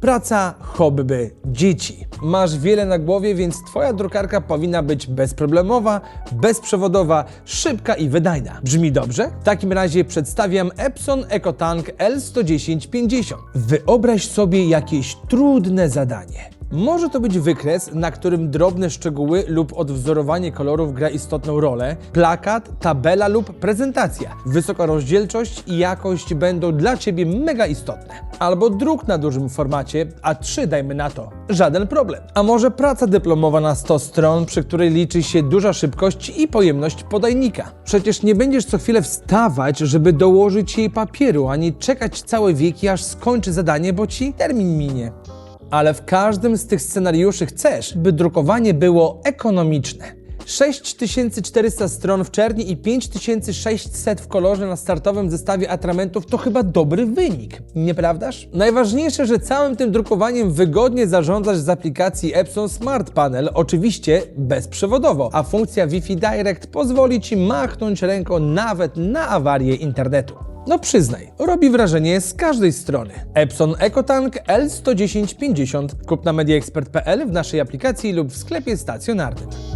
Praca, hobby, dzieci. Masz wiele na głowie, więc Twoja drukarka powinna być bezproblemowa, bezprzewodowa, szybka i wydajna. Brzmi dobrze? W takim razie przedstawiam Epson EcoTank L11050. Wyobraź sobie jakieś trudne zadanie. Może to być wykres, na którym drobne szczegóły lub odwzorowanie kolorów gra istotną rolę, plakat, tabela lub prezentacja. Wysoka rozdzielczość i jakość będą dla Ciebie mega istotne. Albo druk na dużym formacie, A3 dajmy na to. Żaden problem. A może praca dyplomowa na 100 stron, przy której liczy się duża szybkość i pojemność podajnika. Przecież nie będziesz co chwilę wstawać, żeby dołożyć jej papieru, ani czekać całe wieki, aż skończy zadanie, bo Ci termin minie ale w każdym z tych scenariuszy chcesz, by drukowanie było ekonomiczne. 6400 stron w czerni i 5600 w kolorze na startowym zestawie atramentów to chyba dobry wynik, nieprawdaż? Najważniejsze, że całym tym drukowaniem wygodnie zarządzasz z aplikacji Epson Smart Panel, oczywiście bezprzewodowo, a funkcja Wi-Fi Direct pozwoli Ci machnąć ręką nawet na awarię internetu. No przyznaj, robi wrażenie z każdej strony. Epson EcoTank L11050. Kup na mediaexpert.pl w naszej aplikacji lub w sklepie stacjonarnym.